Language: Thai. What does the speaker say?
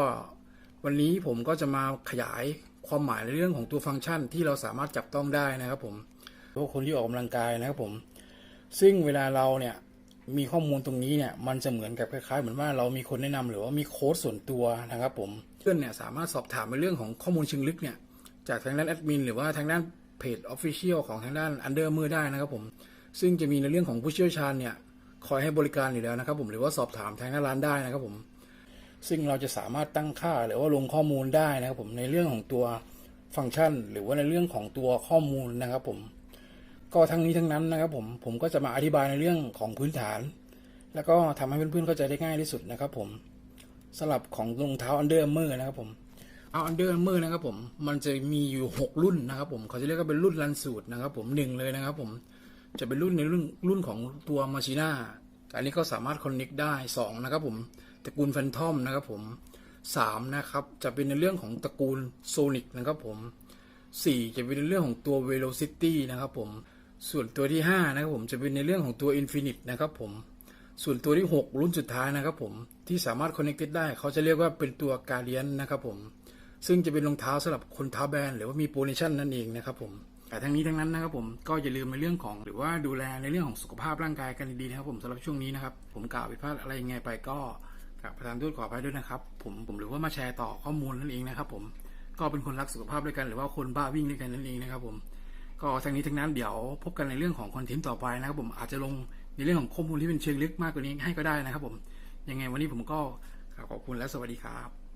ก็วันนี้ผมก็จะมาขยายความหมายในเรื่องของตัวฟังก์ชันที่เราสามารถจับต้องได้นะครับผมพวกคนที่ออกกำลังกายนะครับผม ซึ่งเวลาเราเนี่ยมีข้อมูลตรงนี้เนี่ยมันจะเหมือนกับคล้ายๆ เหมือนว่าเรามีคนแนะนำหรือว่ามีโค้ดส่วนตัวนะครับผมเพื่อนเนี่ยสามารถสอบถามในเรื่องของข้อมูลเชิงลึกเนี่ยจากทางด้านแอดมินหรือว่าทางด้านเพจออฟฟิเชียลของทางด้านอันเดอร์มือได้นะครับผม ซึ่งจะมีในเรื่องของผู้เชี่ยวชาญเนี่ยคอยให้บริการอยู่แล้วนะครับผมหรือว่าสอบถามทางหน้าร้านได้นะครับผม ซึ่งเราจะสามารถตั้งค่าหรือว่าลงข้อมูลได้นะครับผมในเรื่องของตัวฟังก์ชัน หรือว่าในเรื่องของตัวข้อมูลนะครับผมก็ทั้งนี้ทั้งนั้นนะครับผมผมก็จะมาอธิบายในเรื่องของพื้นฐาน แล้วก็ทำให้เพื่อนๆเข้าใจได้ง่ายที่สุดนะครับผมสำหรับของรองเท้า Under Armour นะครับผมเอา Under Armour นะครับผมมันจะมีอยู่ 6 รุ่นนะครับผมเขาจะเรียกว่าเป็นรุ่นรันสูตรนะครับผมหนึ่งเลยนะครับผมจะเป็นรุ่นในรุ่นรุ่นของตัวมาชิน่าอันนี้ก็สามารถคอนเน็กได้สองนะครับผม ตระกูลแฟนทอมนะครับผมสามนะครับ จะเป็นในเรื่องของตระกูลโซนิกนะครับผมสี่จะเป็นในเรื่องของตัว Velocity นะครับผม ส่วนตัวที่ห้านะครับผมจะเป็นในเรื่องของตัว Infinite นะครับผม ส่วนตัวที่ 6 รุ่นสุดท้ายนะครับผม ที่สามารถ connected ได้ เขาจะเรียกว่าเป็นตัว Guardian นะครับผม ซึ่งจะเป็นรองเท้าสำหรับคนเท้าแบนหรือว่ามีโปรเนชั่นนั่นเองนะครับผมแต่ทั้งนี้ทั้งนั้นนะครับผมก็อย่าลืมในเรื่องของ หรือว่าดูแลในเรื่องของสุขภาพร่างกายกันดีๆนะครับผมสำหรับช่วงนี้นะครับ ผมกล่าวผิดพลาดอะไรยังไงไปก็ ครับประธานทูตขออภัยด้วยนะครับ ผมผมหรือว่ามาแชร์ต่อข้อมูลนั่นเองนะครับ ผมก็เป็นคนรักสุขภาพด้วยกันหรือว่าคนบ้าวิ่งด้วยกันนั่นเองนะครับ ผมก็ทั้งนี้ทั้งนั้นเดี๋ยวพบกันในเรื่องของคอนเทนต์ต่อไปนะครับ ผมอาจจะลงในเรื่องของข้อมูลที่เป็นเชิงลึกมากกว่านี้ให้ก็ได้นะครับ ผมยังไงวันนี้ผมก็ขอบคุณและสวัสดีครับ